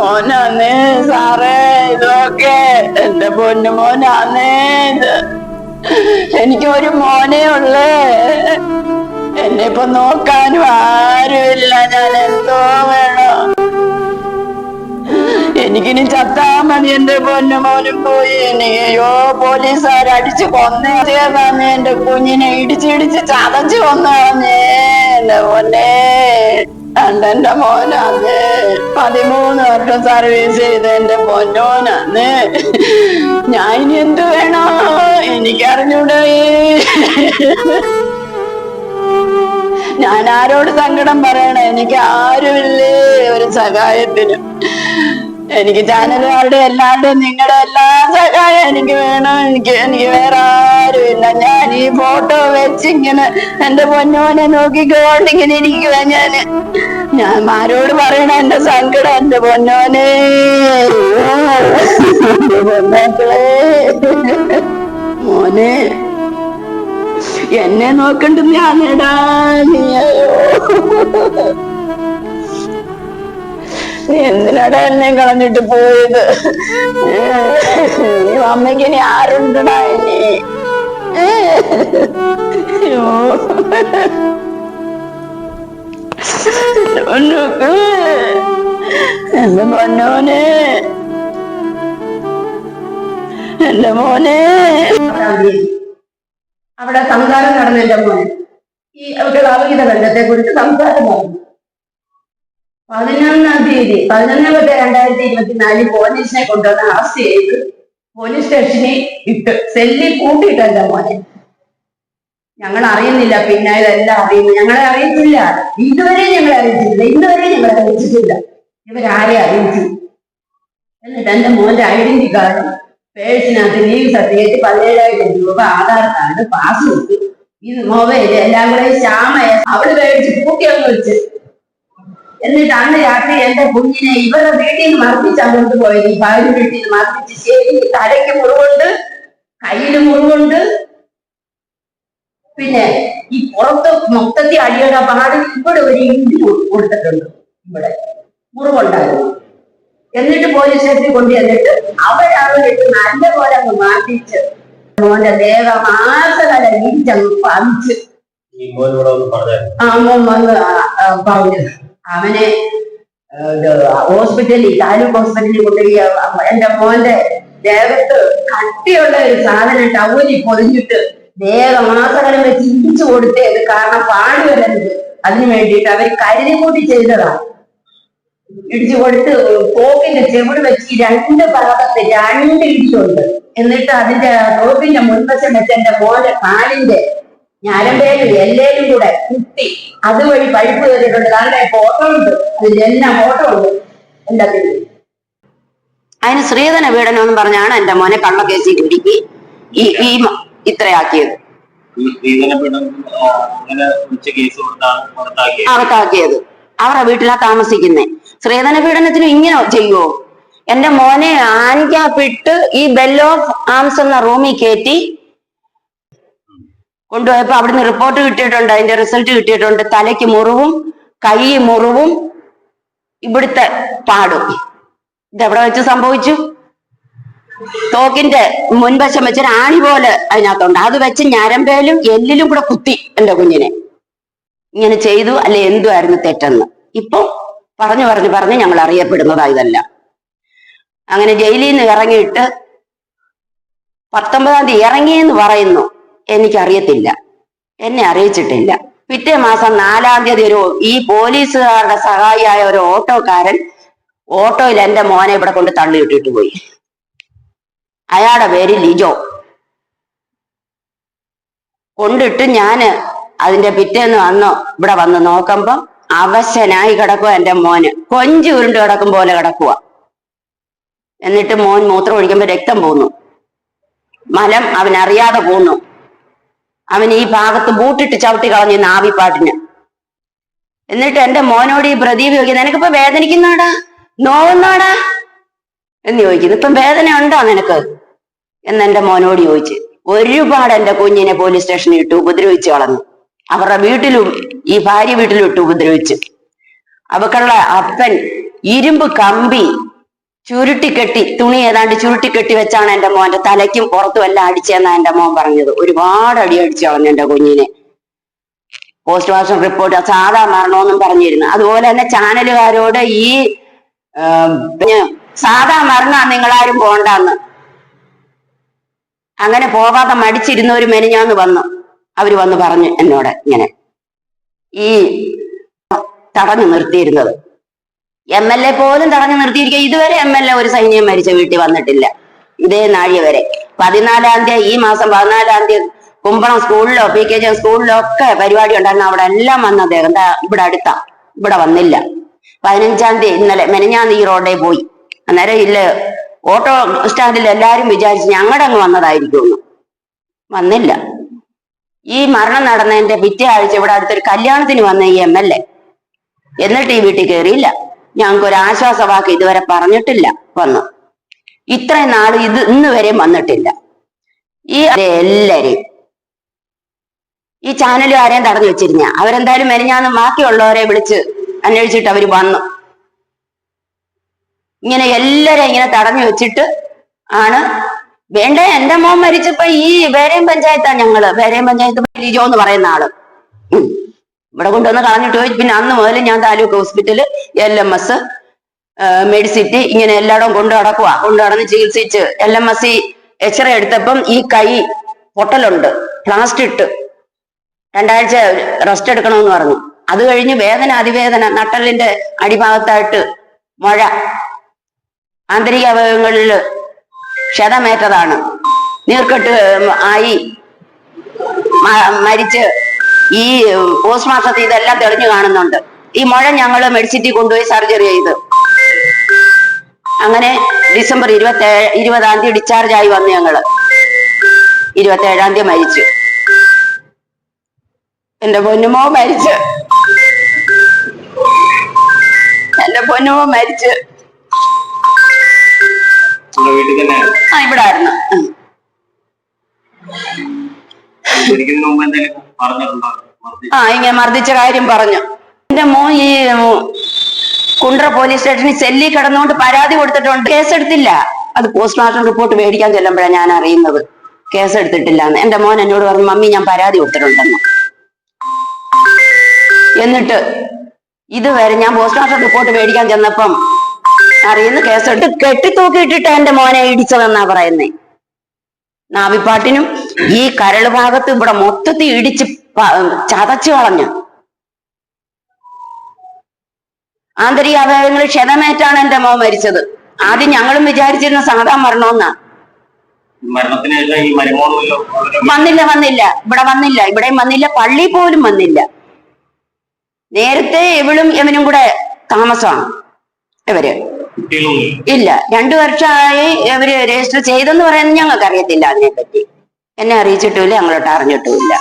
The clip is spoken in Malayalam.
മോനാന്നേ സാറേ ഇതൊക്കെ എന്റെ പൊന്നു മോനാന്നേ എനിക്ക് ഒരു മോനേ ഉള്ളേ. എന്നെ ഇപ്പൊ നോക്കാനും ആരുമില്ല. ഞാൻ എന്തോ വേണം. എനിക്കിനി ചത്താ മതി എന്റെ പൊന്നു മോനും പോയി. നീയോ അയ്യോ പോലീസുകാർ അടിച്ചു കൊന്നേന്ന് എന്റെ കുഞ്ഞിനെ ഇടിച്ചിടിച്ച് ചതച്ചു കൊന്നേ എന്റെ പൊന്നേ അണ്ടെന്റെ മോനാന്ന് പതിമൂന്ന് വർഷം സർവീസ് ചെയ്ത് എന്റെ പൊന്നോനാന്ന് ഞാൻ ഇനി എന്ത് വേണോ? എനിക്കറിഞ്ഞൂടേ ഞാൻ ആരോട് സങ്കടം പറയണേ? എനിക്ക് ആരുമില്ലേ ഒരു സഹായത്തിന്. എനിക്ക് ചാനലുകാരുടെ എല്ലാവരുടെയും നിങ്ങളുടെ എല്ലാ സഹായം എനിക്ക് വേണം. എനിക്ക് എനിക്ക് വേറെ ആരുമില്ല. ഞാൻ ഈ ഫോട്ടോ വെച്ച് ഇങ്ങനെ എന്റെ പൊന്നോനെ നോക്കിക്കൊണ്ട് ഇങ്ങനെ ഇരിക്കുക ഞാൻ ഞാൻ ആരോട് പറയണ? എന്റെ സങ്കടം എന്റെ പൊന്നോനെ. മോനെ എന്നെ നോക്കണ്ട ഞാനെടാ നീ. നീ എന്തിനാടാ എന്നെ കളഞ്ഞിട്ട് പോയത്? അമ്മയ്ക്ക് ഇനി ആരുണ്ടടാ ഇനി? അയ്യോ. എന്റെ പൊന്നോനെ. എന്റെ മോനെ. അവിടെ സംസാരം നടന്നില്ല മോനെ. ഈ അവരുടെ അവിഹിത ബന്ധത്തെ കുറിച്ച് സംസാരം നടന്നു പതിനൊന്നാം തീയതി പതിനൊന്ന് പത്ത് രണ്ടായിരത്തി ഇരുപത്തിനാലിൽ പോലീസിനെ കൊണ്ടുവന്ന് അറസ്റ്റ് ചെയ്ത് പോലീസ് സ്റ്റേഷനിൽ ഇട്ട് സെല്ലിൽ കൂട്ടിയിട്ടല്ല മോനെ. ഞങ്ങൾ അറിയുന്നില്ല പിന്നെ ഇതെല്ലാം അറിയുന്നു. ഞങ്ങളെ അറിയത്തില്ല. ഇതുവരെ ഞങ്ങളെ അറിയിച്ചിട്ടില്ല ഇതുവരെ ഞങ്ങളെ അറിയിച്ചിട്ടില്ല ഇവരാരെ അറിയിച്ചു എന്നിട്ട് എന്റെ മോന്റെ ഐഡന്റി കാർഡ് പേഴ്സിനകത്ത് ലീവ് സർട്ടിഫിക്കറ്റ് പതിനേഴായിരം രൂപ ആധാർ കാർഡ് പാസ്ബുക്ക് ഇത് മൊബൈൽ എല്ലാം കൂടെ ശ്യാമയെ അവൾ മേടിച്ച് കൂട്ടിയൊന്ന് വെച്ച് എന്നിട്ട് അന്ന് രാത്രി എന്റെ കുഞ്ഞിനെ ഇവരുടെ വീട്ടിൽ നിന്ന് മർദ്ദിച്ച് അങ്ങോട്ട് പോയത് ഈ ഭാര്യ വീട്ടിൽ നിന്ന് മർദ്ദിച്ച് ശരി തലയ്ക്ക് മുറിവുണ്ട് കയ്യിൽ മുറിവുണ്ട്. പിന്നെ ഈ പുറത്ത് മൊത്തത്തിൽ അടിയുടെ പാട് ഇവിടെ ഒരു ഇഞ്ചി കൊടുത്തിട്ടുണ്ട് ഇവിടെ. മുറിവുണ്ടായിരുന്നു. എന്നിട്ട് പോലീസ് സ്റ്റേഷനിൽ കൊണ്ടു ചെന്നിട്ട് അവരവരിട്ട് നല്ല പോലെ അങ്ങ് മാറ്റിച്ച് മോന്റെ ദേഹമാസകല ഇരിച്ചങ്ങ് പതിച്ച്. ആ മോൻ വന്ന് പറഞ്ഞു അവനെ ഹോസ്പിറ്റലിൽ താലൂക്ക് ഹോസ്പിറ്റലിൽ കൊണ്ടുപോയി എന്റെ മോന്റെ ദേഹത്ത് കട്ടിയുള്ള ഒരു സാധനം ടൗലിൽ പൊതിഞ്ഞിട്ട് ദേഹമാസകലം വെച്ച് ഇടിച്ചു കൊടുത്തേത് കാരണം പാടി വരരുത്. അതിനു വേണ്ടിയിട്ട് അവർ കരുതി കൂട്ടി ചെയ്തതാണ് ഇടിച്ചു കൊടുത്ത് തോക്കിന്റെ ചെവിട് വെച്ച് രണ്ട് ഭാഗത്ത് രണ്ട് ഇടിച്ചുണ്ട് എന്നിട്ട് അതിന്റെ തോക്കിന്റെ മുൻവശം വെച്ച് എന്റെ മോന്റെ കാലിന്റെ ഞരമ്പേലും എല്ലേലും കൂടെ കുത്തി അതുവഴി പഴുപ്പ് കയറിയിട്ടുണ്ട്. കാരണം ഫോട്ടോ ഉണ്ട് അതിലെല്ലാം ഫോട്ടോ ഉണ്ട് എല്ലാത്തിനും അതിന് ശ്രീധന പീഡനം എന്ന് പറഞ്ഞാണ് എന്റെ മോനെ കള്ളക്കേസിൽ കേസി ഈ ഈ ഇത്രയാക്കിയത് അകത്താക്കിയത് അവരുടെ വീട്ടിലാ താമസിക്കുന്നേ. ശ്രീധന പീഡനത്തിന് ഇങ്ങനെ ചെയ്യുവോ? എന്റെ മോനെ ആൻക്യാപ്പിട്ട് ഈ ബെല്ലോ ഓഫ് ആംസ് എന്ന റൂമിൽ കയറ്റി കൊണ്ടുപോയപ്പോ അവിടുന്ന് റിപ്പോർട്ട് കിട്ടിയിട്ടുണ്ട്. അതിന്റെ റിസൾട്ട് കിട്ടിയിട്ടുണ്ട്. തലയ്ക്ക് മുറിവും കൈ മുറിവും ഇവിടുത്തെ പാടും. ഇതെവിടെ വെച്ച് സംഭവിച്ചു? തോക്കിന്റെ മുൻവശം വെച്ചൊരു ആണി പോലെ അതിനകത്തുണ്ട്. അത് വെച്ച് ഞരമ്പേലും എല്ലിലും കൂടെ കുത്തി എന്റെ കുഞ്ഞിനെ. ഇങ്ങനെ ചെയ്തു അല്ലെ എന്തുമായിരുന്നു തെറ്റെന്ന്. ഇപ്പൊ പറഞ്ഞു പറഞ്ഞു പറഞ്ഞ് ഞങ്ങൾ അറിയപ്പെടുന്നതാ ഇതല്ല. അങ്ങനെ ജയിലിൽ നിന്ന് ഇറങ്ങിയിട്ട് പത്തൊമ്പതാം തീയതി ഇറങ്ങിയെന്ന് പറയുന്നു. എനിക്കറിയത്തില്ല. എന്നെ അറിയിച്ചിട്ടില്ല. പിറ്റേ മാസം നാലാം തീയതി ഒരു ഈ പോലീസുകാരുടെ സഹായിയായ ഒരു ഓട്ടോക്കാരൻ ഓട്ടോയിൽ എന്റെ മോനെ ഇവിടെ കൊണ്ട് തള്ളിയിട്ടിട്ട് പോയി. അയാളുടെ പേര് ലിജോ. കൊണ്ടിട്ട് ഞാൻ അതിന്റെ പിറ്റേന്ന് വന്നോ ഇവിടെ വന്ന് നോക്കുമ്പോ അവശനായി കിടക്കുക എന്റെ മോന്. കൊഞ്ച് ഉരുണ്ട് കിടക്കും പോലെ കിടക്കുക എന്നിട്ട് മോൻ മൂത്രം ഒഴിക്കുമ്പോ രക്തം പോന്നു. മലം അവനറിയാതെ പോന്നു. അവൻ ഈ ഭാഗത്ത് ബൂട്ടിട്ട് ചവിട്ടി കളഞ്ഞു നാവിപ്പാട്ടിന്. എന്നിട്ട് എന്റെ മോനോട് ഈ പ്രദീപ് ചോദിക്കുന്നത് നിനക്കിപ്പോ വേദനിക്കുന്നാടാ നോവുന്നാടാ എന്ന് ചോദിക്കുന്നു ഇപ്പം വേദന ഉണ്ടോ നിനക്ക്? എന്ന് എന്റെ മോനോട് ചോദിച്ചു ഒരുപാട് എന്റെ കുഞ്ഞിനെ പോലീസ് സ്റ്റേഷനിൽ ഇട്ട് ഉപദ്രവിച്ച് കളഞ്ഞു. അവരുടെ വീട്ടിലും ഈ ഭാര്യ വീട്ടിലും ഇട്ട് ഉപദ്രവിച്ചു. അവക്കുള്ള അപ്പൻ ഇരുമ്പ് കമ്പി ചുരുട്ടിക്കെട്ടി തുണി ഏതാണ്ട് ചുരുട്ടിക്കെട്ടി വെച്ചാണ് എന്റെ മോന്റെ തലയ്ക്കും പുറത്തും എല്ലാം അടിച്ചെന്നാ എന്റെ മോൻ പറഞ്ഞത്. ഒരുപാട് അടി അടിച്ചു കളഞ്ഞു എന്റെ കുഞ്ഞിനെ. പോസ്റ്റ്മോർട്ടം റിപ്പോർട്ട് സാധാ മരണമെന്നും പറഞ്ഞിരുന്നു. അതുപോലെ തന്നെ ചാനലുകാരോട് ഈ സാധാ മരണ നിങ്ങളാരും പോണ്ടെന്ന്. അങ്ങനെ പോകാതെ മടിച്ചിരുന്ന ഒരു മെനിഞ്ഞാന്ന് വന്നു. അവർ വന്ന് പറഞ്ഞു എന്നോട് ഇങ്ങനെ. ഈ തടഞ്ഞു നിർത്തിയിരുന്നത്. എം എൽ എ പോലും തടഞ്ഞു നിർത്തിയിരിക്കുക ഇതുവരെ എം എൽ എ ഒരു സൈന്യം മരിച്ച വീട്ടിൽ വന്നിട്ടില്ല. ഇതേ നാഴിക വരെ. പതിനാലാം തീയതി ഈ മാസം പതിനാലാം തീയതി കുമ്പളം സ്കൂളിലോ പി കെ ജി സ്കൂളിലോ ഒക്കെ പരിപാടി ഉണ്ടായിരുന്നു. അവിടെ എല്ലാം വന്ന അദ്ദേഹം ഇവിടെ അടുത്താ ഇവിടെ വന്നില്ല. പതിനഞ്ചാം തീയതി ഇന്നലെ മെനഞ്ഞാന്ന് ഈ റോഡേ പോയി. അന്നേരം ഇല്ല ഓട്ടോ സ്റ്റാൻഡിൽ എല്ലാരും വിചാരിച്ച് ഞങ്ങളുടെ അങ്ങ് വന്നതായിരിക്കും വന്നില്ല. ഈ മരണം നടന്നതിന്റെ പിറ്റേ ആഴ്ച ഇവിടെ അടുത്തൊരു കല്യാണത്തിന് വന്ന ഈ എം എൽ എ എന്നിട്ട് ഈ വീട്ടിൽ കയറിയില്ല ഞങ്ങൾക്ക് ഒരു ആശ്വാസ വാക്ക് ഇതുവരെ പറഞ്ഞിട്ടില്ല വന്ന്. ഇത്രയും നാൾ ഇത് ഇന്ന് വരെയും വന്നിട്ടില്ല. ഈ എല്ലാരെയും ഈ ചാനലും ആരെയും തടഞ്ഞു വെച്ചിരുന്ന അവരെന്തായാലും മെനഞ്ഞാന്ന് ബാക്കിയുള്ളവരെ വിളിച്ച് അന്വേഷിച്ചിട്ട് അവർ വന്നു. ഇങ്ങനെ എല്ലാരെയും ഇങ്ങനെ തടഞ്ഞു വെച്ചിട്ട് ആണ് വേണ്ട? എന്റെ മോൻ മരിച്ചപ്പോ ഈ വേറെയും പഞ്ചായത്താണ് ഞങ്ങൾ. വേറെയും പഞ്ചായത്ത് ലിജോ എന്ന് പറയുന്ന ആൾ. ഇവിടെ കൊണ്ടുവന്ന് കളഞ്ഞിട്ട് പോയി. പിന്നെ അന്ന് മുതൽ ഞാൻ taluk hospital L M S Medicity ഇങ്ങനെ എല്ലായിടവും കൊണ്ടു നടക്കുക കൊണ്ടു നടന്ന് ചികിത്സിച്ച് L M S X ray എടുത്തപ്പം ഈ കൈ പൊട്ടലുണ്ട്. പ്ലാസ്റ്റ് ഇട്ട്. രണ്ടാഴ്ച റെസ്റ്റ് എടുക്കണമെന്ന് പറഞ്ഞു. അത് കഴിഞ്ഞ് വേദന അതിവേദന നട്ടലിന്റെ അടിഭാഗത്തായിട്ട് മഴ. ആന്തരിക അവയവങ്ങളിൽ ക്ഷതമേറ്റതാണ്. നീർക്കെട്ട് ആയി. മരിച്ച് ഈ പോസ്റ്റ്മോർട്ടത്തിൽ ഇതെല്ലാം തെളിഞ്ഞു കാണുന്നുണ്ട്. ഈ മുഴ ഞങ്ങൾ മെഡിസിറ്റി കൊണ്ടുപോയി സർജറി ചെയ്ത്. അങ്ങനെ ഡിസംബർ ഇരുപത്തി ഇരുപതാം തീയതി ഡിസ്ചാർജ് ആയി വന്നു ഞങ്ങൾ. ഇരുപത്തി ഏഴാം തീയതി മരിച്ചു. എന്റെ പൊന്നുമോ മരിച്ചു. എന്റെ പൊന്നുമോ മരിച്ചു. ആ ഇവിടെ ആയിരുന്നു. മരിക്കുന്നതിന് മുമ്പ് ആ ഇങ്ങനെ മർദ്ദിച്ച കാര്യം പറഞ്ഞു. എന്റെ മോൻ ഈ കുണ്ട്ര പോലീസ് സ്റ്റേഷനിൽ സെല്ലി കിടന്നുകൊണ്ട് പരാതി കൊടുത്തിട്ടുണ്ട്. കേസെടുത്തില്ല. അത് പോസ്റ്റ്മോർട്ടം റിപ്പോർട്ട് മേടിക്കാൻ ചെല്ലുമ്പോഴാണ് ഞാൻ അറിയുന്നത്. കേസെടുത്തിട്ടില്ല എന്ന് എന്റെ മോൻ എന്നോട് പറഞ്ഞു മമ്മി ഞാൻ പരാതി കൊടുത്തിട്ടുണ്ടെന്ന്. എന്നിട്ട് ഇതുവരെ ഞാൻ പോസ്റ്റ്മോർട്ടം റിപ്പോർട്ട് മേടിക്കാൻ ചെന്നപ്പം അറിയുന്ന കേസെടുത്ത് കെട്ടിത്തൂക്കിയിട്ടിട്ട് എന്റെ മോനെ ഇടിച്ചതെന്നാ പറയുന്നേ. നാവിപ്പാട്ടിനും ഈ കരൾ ഭാഗത്ത് ഇവിടെ മൊത്തത്തിൽ ഇടിച്ച് ചതച്ചു കളഞ്ഞു. ആന്തരിക അവയവങ്ങൾ ക്ഷതമേറ്റാണ് എന്റെ മോൻ മരിച്ചത്. ആദ്യം ഞങ്ങളും വിചാരിച്ചിരുന്ന സാധാ മരണമെന്നാ വന്നില്ല വന്നില്ല. ഇവിടെ വന്നില്ല. ഇവിടെയും വന്നില്ല. പള്ളി പോലും വന്നില്ല. നേരത്തെ ഇവളും ഇവനും കൂടെ താമസമാണ്. ഇവർ. ഇല്ല. രണ്ടു വർഷമായി ഇവർ രജിസ്റ്റർ ചെയ്തെന്ന് പറയുന്നത് ഞങ്ങൾക്ക് അറിയത്തില്ല അതിനെപ്പറ്റി. എന്നെ അറിയിച്ചിട്ടുമില്ല ഞങ്ങളോട്ട് അറിഞ്ഞിട്ടുമില്ല.